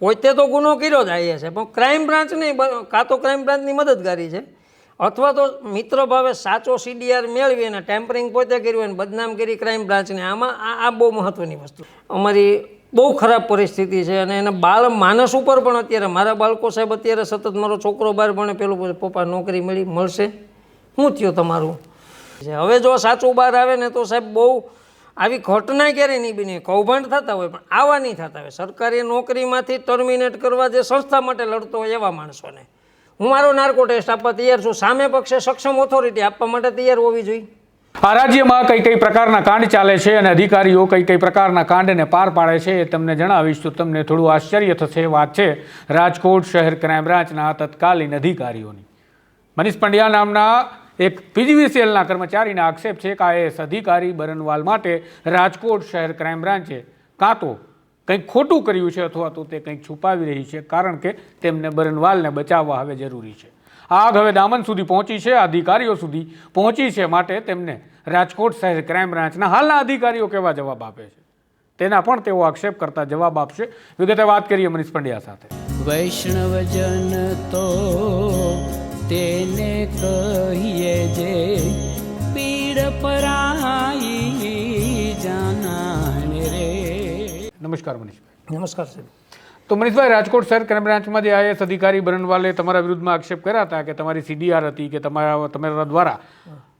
પોતે તો ગુનો કર્યો જ આઈએ છે પણ ક્રાઇમ બ્રાન્ચ નહીં કાં તો ક્રાઇમ બ્રાન્ચની મદદગારી છે. અથવા તો મિત્ર ભાવે સાચો સીડીઆર મેળવી અને ટેમ્પરિંગ પોતે કર્યું અને બદનામ કરી ક્રાઇમ બ્રાન્ચને આમાં આ આ બહુ મહત્ત્વની વસ્તુ. અમારી બહુ ખરાબ પરિસ્થિતિ છે અને એને બાળ માનસ ઉપર પણ અત્યારે, મારા બાળકો સાહેબ અત્યારે સતત મારો છોકરો બહાર ભણે, પેલું પપ્પા, નોકરી મળી, મળશે? શું થયું તમારું. હવે જો સાચું બહાર આવે ને તો સાહેબ બહુ આવી ઘટના ક્યારેય નહીં બની? કૌભાંડ થતા હોય, પણ આવા નહીં થતા હોય. સરકારી નોકરીમાંથી ટર્મિનેટ કરવા જે સંસ્થા માટે લડતો હોય એવા માણસોને. હું મારો નાર્કો ટેસ્ટ આપવા તૈયાર છું. સામે પક્ષે સક્ષમ ઓથોરિટી આપવા માટે તૈયાર હોવી જોઈએ. આ રાજ્યમાં કઈ કઈ પ્રકારના કાંડ ચાલે છે અને અધિકારીઓ કઈ કઈ પ્રકારના કાંડને પાર પાડે છે એ તમને જણાવીશ તો તમને થોડું આશ્ચર્ય થશે વાત છે રાજકોટ શહેર ક્રાઇમ બ્રાન્ચના તત્કાલીન અધિકારીઓની. મનીષ પંડ્યા નામના એક પીજીવીસીએલના કર્મચારીના આક્ષેપ છે કે આઈએએસ અધિકારી બરનવાલ માટે રાજકોટ શહેર ક્રાઇમ બ્રાન્ચે કાં તો કંઈક ખોટું કર્યું છે અથવા તો તે કંઈક છુપાવી રહી છે, કારણ કે તેમને બરનવાલને બચાવવા હવે જરૂરી છે. આગ હવે દામન સુધી પહોંચી છે, અધિકારીઓ સુધી પહોંચી છે માટે તેમને રાજકોટ શહેર ક્રાઇમ બ્રાન્ચના હાલના અધિકારીઓ કેવા જવાબ આપે છે? તેના પણ તેઓ આક્ષેપ કરતા જવાબ આપશે. વિગતે વાત કરીએ મનીષ પંડ્યા સાથે. વૈષ્ણવજન તો તેને કહીએ જે પીડ પરાઈ જાનાને રે. નમસ્કાર મનીષભાઈ. નમસ્કાર સાહેબ. તો મનીષભાઈ રાજકોટ શહેર ક્રાઇમ બ્રાન્ચમાં જે આઈએસ અધિકારી બરનવાલે તમારા વિરુદ્ધમાં આક્ષેપ કર્યા હતા કે તમારી સીડીઆર હતી કે તમારા તમારા દ્વારા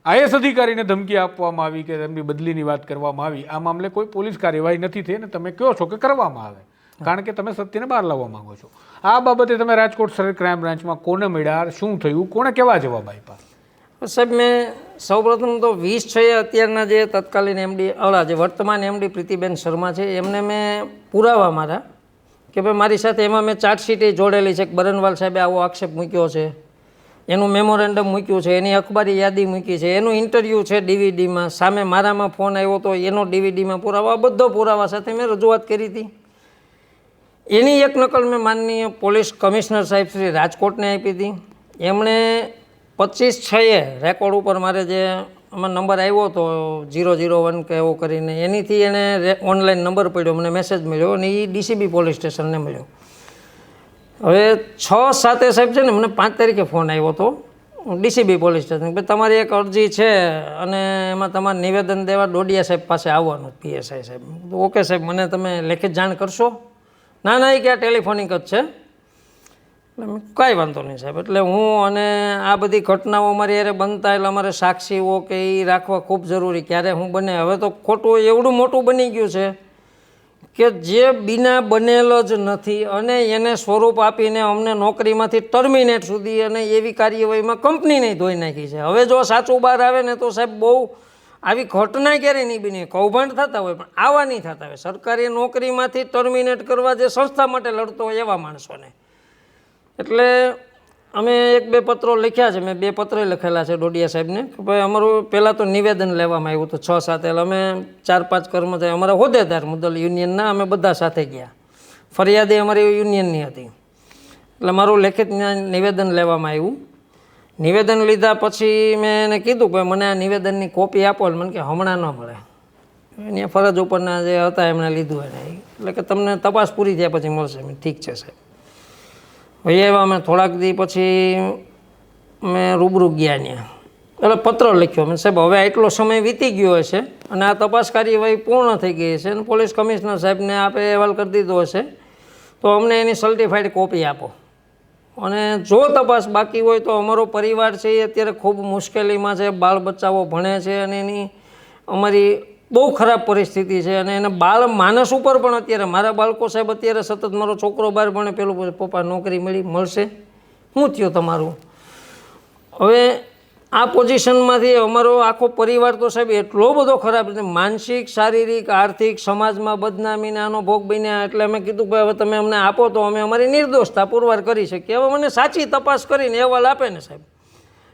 આઈએસ અધિકારીને ધમકી આપવામાં આવી કે તેમની બદલીની વાત કરવામાં આવી. આ મામલે કોઈ પોલીસ કાર્યવાહી નથી થઈ અને તમે કહો છો કે કરવામાં આવે. કારણ કે તમે સત્યને બહાર લાવવા માંગો છો. આ બાબતે તમે રાજકોટ શહેર ક્રાઇમ બ્રાન્ચમાં કોને મળ્યા, શું થયું, કોણે કેવા જવાબ આપ્યા? સાહેબ, મેં સૌપ્રથમ તો વીસ છે અત્યારના જે તત્કાલીન એમડી અળા જે વર્તમાન એમડી પ્રીતિબેન શર્મા છે, એમને મેં પુરાવા મારા કે ભાઈ, મારી સાથે એમાં મેં ચાર્જશીટ જોડેલી છે કે બરનવાલ સાહેબે આવો આક્ષેપ મૂક્યો છે. એનું મેમોરેન્ડમ મૂક્યું છે, એની અખબારી યાદી મૂકી છે, એનું ઇન્ટરવ્યૂ છે ડીવીડીમાં, સામે મારામાં ફોન આવ્યો તો એનો ડીવીડીમાં પુરાવા બધો પુરાવા સાથે મેં રજૂઆત કરી હતી. એની એક નકલ મેં માનનીય પોલીસ કમિશનર સાહેબ શ્રી રાજકોટને આપી હતી. એમણે પચીસ છએ રેકોર્ડ ઉપર મારે જે આમાં નંબર આવ્યો હતો જીરો જીરો વન કે એવો કરીને, એનીથી એને ઓનલાઈન નંબર પડ્યો, મને મેસેજ મળ્યો અને એ ડીસીબી પોલીસ સ્ટેશનને મળ્યો. હવે છ સાતે સાહેબ છે ને, મને પાંચ તારીખે ફોન આવ્યો હતો ડીસીબી પોલીસ સ્ટેશન ભાઈ તમારી એક અરજી છે અને એમાં તમારે નિવેદન દેવા ડોડિયા સાહેબ પાસે આવવાનું, પીએસઆઈ સાહેબ. ઓકે સાહેબ, મને તમે લેખિત જાણ કરશો? ના ના એ ક્યાં ટેલિફોનિક જ છે. કાંઈ વાંધો નહીં સાહેબ. એટલે હું અને આ બધી ઘટનાઓ અમારી યારે બનતા એટલે અમારે સાક્ષીઓ કે એ રાખવા ખૂબ જરૂરી. ક્યારે હું બને? હવે તો ખોટું એવડું મોટું બની ગયું છે કે જે બીના બનેલ જ નથી અને એને સ્વરૂપ આપીને અમને નોકરીમાંથી ટર્મિનેટ સુધી અને એવી કાર્યવાહીમાં કંપનીને ધોઈ નાખી છે. હવે જો સાચું બહાર આવે ને તો સાહેબ બહુ આવી ઘટના ક્યારેય નહીં બની? કૌભાંડ થતા હોય પણ આવા નહીં થતા હોય. સરકારી નોકરીમાંથી ટર્મિનેટ કરવા જે સંસ્થા માટે લડતો હોય એવા માણસોને. એટલે અમે એક બે પત્રો લખ્યા છે. મેં બે પત્રો લખેલા છે ડોડિયા સાહેબને કે ભાઈ અમારું પહેલાં તો નિવેદન લેવામાં આવ્યું હતું છ સાત. એટલે અમે ચાર પાંચ કર્મચારી અમારા હોદ્દેદાર મુદ્દલ યુનિયનના અમે બધા સાથે ગયા. ફરિયાદી અમારી યુનિયનની હતી. એટલે મારું લેખિત નિવેદન લેવામાં આવ્યું. નિવેદન લીધા પછી મેં એને કીધું કે મને આ નિવેદનની કોપી આપો એટલે મને કે હમણાં ન મળે. એની ફરજ ઉપરના જે હતા એમણે લીધું એને. એટલે કે તમને તપાસ પૂરી થયા પછી મળશે. ઠીક છે સાહેબ. ભાઈ એવા અમે થોડાક દી પછી મેં રૂબરૂ ગયા ત્યાં. એટલે પત્ર લખ્યો. મેં સાહેબ, હવે આટલો સમય વીતી ગયો હશે અને આ તપાસ કાર્યવાહી પૂર્ણ થઈ ગઈ છે અને પોલીસ કમિશનર સાહેબને આપે અહેવાલ કરી દીધો હશે, તો અમને એની સર્ટિફાઈડ કોપી આપો. અને જો તપાસ બાકી હોય તો અમારો પરિવાર છે એ અત્યારે ખૂબ મુશ્કેલીમાં છે, બાળ બચ્ચાઓ ભણે છે અને એની અમારી બહુ ખરાબ પરિસ્થિતિ છે અને એને બાળ માનસ ઉપર પણ અત્યારે મારા બાળકો સાહેબ અત્યારે સતત મારો છોકરો બહાર ભણે, પેલું પપ્પા નોકરી મળી, મળશે. હું થયો તમારું? હવે આ પોઝિશનમાંથી અમારો આખો પરિવાર તો સાહેબ એટલો બધો ખરાબ છે. માનસિક, શારીરિક, આર્થિક, સમાજમાં બદનામીને આનો ભોગ બન્યા એટલે અમે કીધું કે હવે તમે અમને આપો તો અમે અમારી નિર્દોષતા પુરવાર કરી શકીએ. હવે મને સાચી તપાસ કરીને અહેવાલ આપે ને સાહેબ.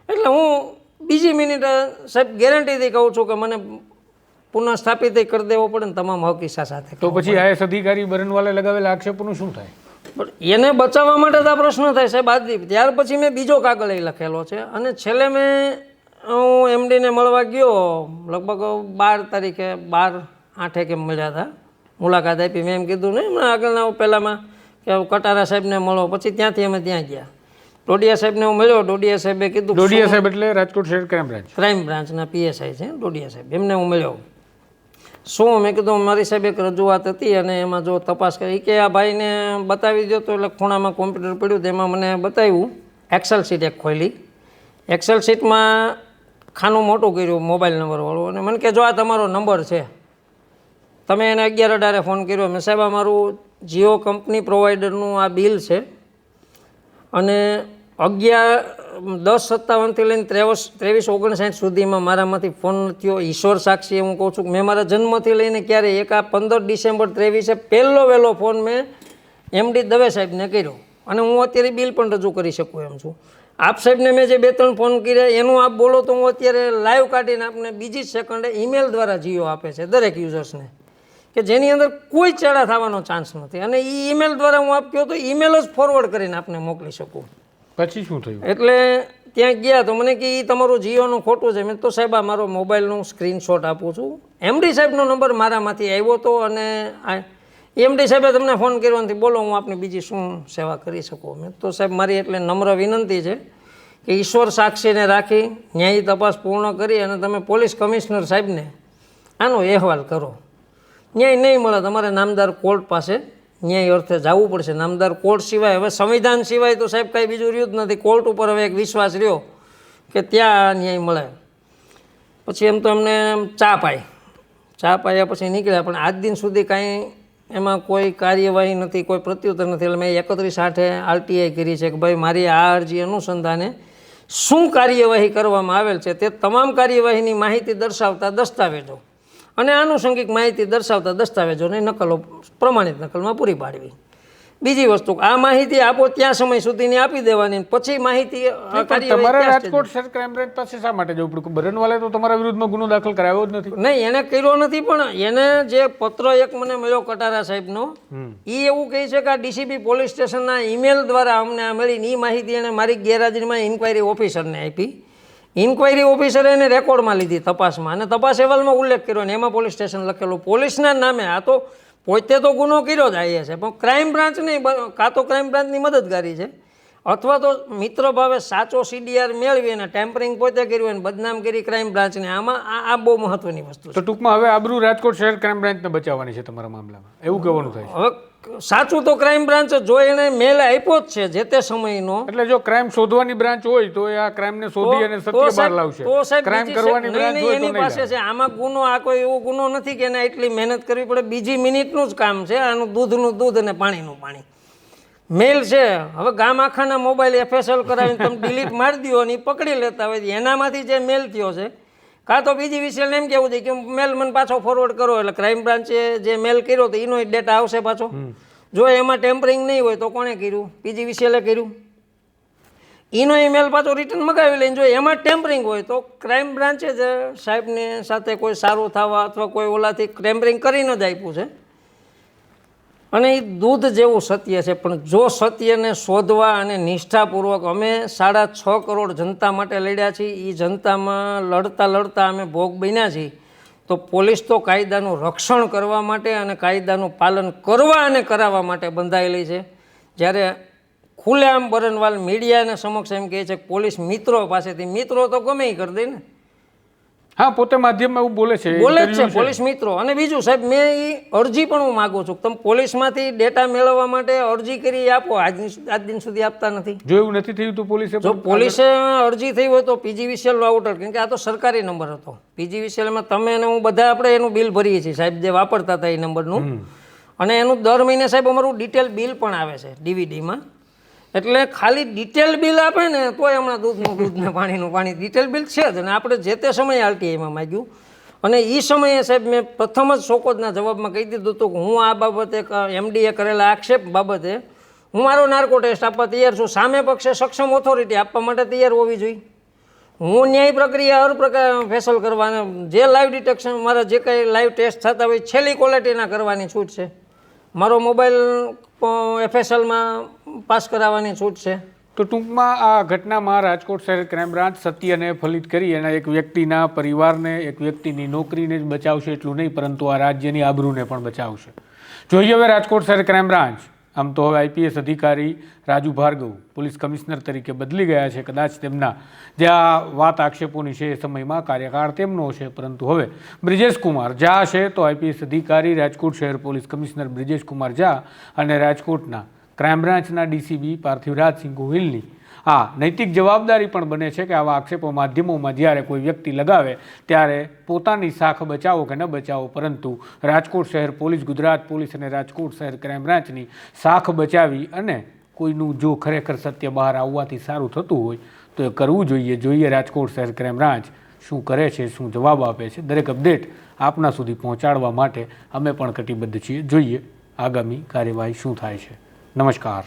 એટલે હું બીજી મિનિટે સાહેબ ગેરંટીથી કહું છું કે મને પુનઃસ્થાપિત કરી દેવો પડે ને તમામ હકીસા સાથે. તો પછી આઈએસ અધિકારી બરનવાલે લગાવેલા આક્ષેપોનું શું થાય? એને બચાવવા માટે તો આ પ્રશ્ન થાય સાહેબ. આદિ ત્યાર પછી મેં બીજો કાગળ એ લખેલો છે અને છેલ્લે મેં હું એમડીને મળવા ગયો લગભગ બાર તારીખે બાર આઠે કેમ મળ્યા હતા. મુલાકાત આપી મેં એમ કીધું ને હમણાં આગળના પહેલાંમાં કે કટારા સાહેબને મળો પછી ત્યાંથી અમે ત્યાં ગયા. ડોડિયા સાહેબને હું મળ્યો ડોડિયા સાહેબે કીધું ડોડિયા સાહેબ એટલે રાજકોટ શહેર ક્રાઇમ બ્રાન્ચ. ક્રાઇમ બ્રાન્ચના પીએસઆઈ છે ડોડિયા સાહેબ. એમને હું મળ્યો. શું? મેં કીધું, મારી સાહેબ એક રજૂઆત હતી અને એમાં જો તપાસ કરી. કે આ ભાઈને બતાવી દો તો એટલે ખૂણામાં કોમ્પ્યુટર પડ્યું તેમાં મને બતાવ્યું. એક્સેલ સીટ એક ખોલી એક્સેલ સીટમાં ખાનું મોટું કર્યું મોબાઈલ નંબરવાળું અને મને કે, જો આ તમારો નંબર છે. તમે એને અગિયાર અઢારે ફોન કર્યો. મેં સાહેબ, આ મારું જીઓ કંપની પ્રોવાઈડરનું આ બિલ છે. અને અગિયાર, દસ, સત્તાવનથી લઈને ત્રેવીસ ત્રેવીસ, ઓગણસાઠ સુધીમાં મારામાંથી ફોન થયો. ઈશ્વર સાક્ષી હું કહું છું મેં મારા જન્મથી લઈને ક્યારે એક આ પંદર ડિસેમ્બર ત્રેવીસે પહેલો વહેલો ફોન મેં એમડી દવે સાહેબને કર્યો. અને હું અત્યારે બિલ પણ રજૂ કરી શકું એમ છું. આપ સાહેબને મેં જે બે ત્રણ ફોન કર્યા, એનું આપ બોલો તો હું અત્યારે લાઈવ કાઢીને આપને બીજી સેકન્ડે ઈમેલ દ્વારા જીઓ આપે છે દરેક યુઝર્સને. કે જેની અંદર કોઈ ચેડા થવાનો ચાન્સ નથી. અને એ ઈમેલ દ્વારા હું આપ કહો તો ઈમેલ જ ફોરવર્ડ કરીને આપને મોકલી શકું. પછી શું થયું? એટલે ત્યાં ગયા તો મને કે એ તમારું જીઓનું ખોટું છે. મેં તો સાહેબ આ મારો મોબાઈલનું સ્ક્રીનશોટ આપું છું. એમડી સાહેબનો નંબર મારામાંથી આવ્યો હતો અને એમડી સાહેબે તમને ફોન કર્યો નથી બોલો, હું આપની બીજી શું સેવા કરી શકું? મેં તો સાહેબ મારી એટલે નમ્ર વિનંતી છે કે ઈશ્વર સાક્ષીને રાખી, ન્યાયી તપાસ પૂર્ણ કરી અને તમે પોલીસ કમિશનર સાહેબને આનો અહેવાલ કરો. ન્યાય નહીં મળે તમારે નામદાર કોર્ટ પાસે ન્યાય અર્થે જવું પડશે. નામદાર કોર્ટ સિવાય હવે સંવિધાન સિવાય તો સાહેબ કાંઈ બીજું રહ્યું જ નથી. કોર્ટ ઉપર હવે એક વિશ્વાસ રહ્યો કે ત્યાં ન્યાય મળે. પછી એમ તો એમને ચા પાય. ચા પાયા પછી નીકળ્યા, પણ આજ દિન સુધી કાંઈ એમાં કોઈ કાર્યવાહી નથી, કોઈ પ્રત્યુત્તર નથી. એટલે મેં એકત્રીસ આઠે આરટીઆઈ કરી છે કે ભાઈ, મારી આ અરજી અનુસંધાને શું કાર્યવાહી કરવામાં આવેલ છે તે તમામ કાર્યવાહીની માહિતી દર્શાવતા દસ્તાવેજો. અને આનુષંગિક માહિતી દર્શાવતા દસ્તાવેજોની નકલો પ્રમાણિત નકલમાં પૂરી પાડવી. બીજી વસ્તુ આ માહિતી આપો ત્યાં સમય સુધીની આપી દેવાની પછી માહિતી તમારે રાજકોટ સર ક્રાઇમ બ્રાન્ચ પાસે શા માટે જવું પડ્યું બરનવાલે તો તમારા વિરુદ્ધમાં ગુનો દાખલ કરાવ્યો જ નથી. નહીં એને કર્યો નથી પણ એને જે પત્ર એક મને મળ્યો કટારા સાહેબનો એ એવું કહે છે કે આ ડીસીપી પોલીસ સ્ટેશનના ઈમેલ દ્વારા અમને આ મળીને એ માહિતી એને મારી ગેરહાજરીમાં ઇન્ક્વાયરી ઓફિસરને આપી. ઇન્ક્વાયરી ઓફિસરે એને રેકોર્ડમાં લીધી તપાસમાં. અને તપાસ અહેવાલમાં ઉલ્લેખ કર્યો ને એમાં પોલીસ સ્ટેશન લખેલું પોલીસના નામે આ તો પોતે તો ગુનો કર્યો જ આવીએ છે પણ ક્રાઇમ બ્રાન્ચ નહીં કાં તો ક્રાઇમ બ્રાન્ચની મદદગારી છે. અથવા તો મિત્ર ભાવે સાચો સીડીઆર મેળવી અને ટેમ્પરિંગ પોતે કર્યું અને બદનામ કરી ક્રાઇમ બ્રાન્ચને આમાં આ આ બહુ મહત્વની વસ્તુ છે. તો ટૂંકમાં હવે આબરૂ રાજકોટ શહેર ક્રાઇમ બ્રાન્ચને બચાવવાની છે તમારા મામલામાં. એવું કહેવાનું થાય હવે સાચું તો ક્રાઇમ બ્રાન્ચ જો એને મેલ આપ્યો જ છે જે તે સમયનો એટલે જો ક્રાઇમ શોધવાની બ્રાન્ચ હોય તો એ આ ક્રાઇમને શોધી અને સત્ય બહાર લાવશે. તો સાહેબ ક્રાઇમ કરવાની બ્રાન્ચ હોય તો એની પાસે છે. આમાં ગુનો આ કોઈ એવો ગુનો નથી કે એને એટલી મહેનત કરવી પડે. બીજી મિનિટનું જ કામ છે. આનું દૂધનું દૂધ અને પાણીનું પાણી. મેલ છે. હવે ગામ આખાના મોબાઈલ એફએસએલ કરાવીને તમે ડિલીટ મારી દો અને પકડી લેતા હોય. એનામાંથી જે મેલ થયો છે કાં તો બીજી વિશે એમ કેવું છે કે મેલ મને પાછો ફોરવર્ડ કરો એટલે ક્રાઇમ બ્રાન્ચે જે મેલ કર્યો તો એનો ડેટા આવશે પાછો. જો એમાં ટેમ્પરિંગ નહીં હોય તો કોણે કર્યું? પીજી વિશેલે કર્યું? એનો મેલ પાછો રિટર્ન મગાવી લઈને જો એમાં ટેમ્પરિંગ હોય તો ક્રાઇમ બ્રાન્ચે જ સાહેબને સાથે કોઈ સારું થવા અથવા કોઈ ઓલાથી ટેમ્પરિંગ કરીને જ આપ્યું છે. અને એ દૂધ જેવું સત્ય છે. પણ જો સત્યને શોધવા અને નિષ્ઠાપૂર્વક અમે સાડા છ કરોડ જનતા માટે લડ્યા છીએ એ જનતામાં લડતા લડતા અમે ભોગ બન્યા છીએ. તો પોલીસ તો કાયદાનું રક્ષણ કરવા માટે અને કાયદાનું પાલન કરવા અને કરાવવા માટે બંધાયેલી છે. જ્યારે ખુલ્લેઆમ બરનવાલ મીડિયાને સમક્ષ એમ કહે છે પોલીસ મિત્રો પાસેથી, મિત્રો તો ગમે ઈ કરી દે ને. હા પોતે માધ્યમમાં એવું બોલે છે બોલે જ છે પોલીસ મિત્રો. અને બીજું સાહેબ મેં એ અરજી પણ હું માગું છું. તમે પોલીસમાંથી ડેટા મેળવવા માટે અરજી કરી આપો. આજ આજ દિન સુધી આપતા નથી. જો એવું નથી થયું તો પોલીસે જો પોલીસે અરજી થઈ હોય તો પીજીવીસીએલ આઉટર કેમ કે આ તો સરકારી નંબર હતો. પીજીવીસીએલમાં તમે અને હું બધા આપણે એનું બિલ ભરીએ છીએ. સાહેબ જે વાપરતા હતા એ નંબરનું અને એનું દર મહિને સાહેબ અમારું ડિટેલ બિલ પણ આવે છે ડીવીડીમાં એટલે ખાલી ડિટેલ બિલ આપે ને તોય હમણાં દૂધનું દૂધ ને પાણીનું, પાણી. ડિટેલ બિલ છે જ અને આપણે જે તે સમયે આરટીઆઈમાં માગ્યું. અને એ સમયે સાહેબ મેં પ્રથમ જ શોકોદના જવાબમાં કહી દીધું હતું કે હું આ બાબતે એમડીએ કરેલા આક્ષેપ બાબતે હું મારો નાર્કો ટેસ્ટ આપવા તૈયાર છું. સામે પક્ષે સક્ષમ ઓથોરિટી આપવા માટે તૈયાર હોવી જોઈએ. હું ન્યાય પ્રક્રિયા હર પ્રકાર ફેસલ કરવાના, જે લાઈવ ડિટેક્શન મારા જે કંઈ લાઈવ ટેસ્ટ થતા હોય, છેલ્લી ક્વોલિટીના કરવાની છૂટ છે. મારો મોબાઈલ એફએસએલમાં પાસ કરાવવાની છૂટ છે. તો ટૂંકમાં આ ઘટનામાં રાજકોટ શહેર ક્રાઇમ બ્રાન્ચ સત્યને ફલિત કરી અને એક વ્યક્તિના પરિવારને, એક વ્યક્તિની નોકરીને જ બચાવશે એટલું નહીં, પરંતુ આ રાજ્યની આબરૂને પણ બચાવશે. જોઈએ હવે રાજકોટ શહેર ક્રાઇમ બ્રાન્ચ. આમ તો હવે આઈપીએસ અધિકારી રાજુ ભાર્ગવ પોલીસ કમિશનર તરીકે બદલી ગયા છે, કદાચ તેમના જે આ વાત આક્ષેપોની છે એ સમયમાં કાર્યકાળ તેમનો છે, પરંતુ હવે બ્રિજેશ કુમાર ઝા છે તો આઈપીએસ અધિકારી રાજકોટ શહેર પોલીસ કમિશનર બ્રિજેશ કુમાર ઝા અને રાજકોટના ક્રાઇમ બ્રાન્ચના ડીસીબી પાર્થિવરાજસિંહ ગોહિલની. આ નૈતિક જવાબદારી પણ બને છે કે આવા આક્ષેપો માધ્યમોમાં જ્યારે કોઈ વ્યક્તિ લગાવે, ત્યારે પોતાની શાખ બચાવો કે ન બચાવો, પરંતુ રાજકોટ શહેર પોલીસ, ગુજરાત પોલીસ અને રાજકોટ શહેર ક્રાઇમ બ્રાન્ચની શાખ બચાવી અને કોઈનું જો ખરેખર સત્ય બહાર આવવાથી સારું થતું હોય, તો એ કરવું જોઈએ. જોઈએ રાજકોટ શહેર ક્રાઇમ બ્રાન્ચ શું કરે છે, શું જવાબ આપે છે. દરેક અપડેટ આપના સુધી પહોંચાડવા માટે અમે પણ કટિબદ્ધ છીએ. જોઈએ આગામી કાર્યવાહી શું થાય છે. નમસ્કાર.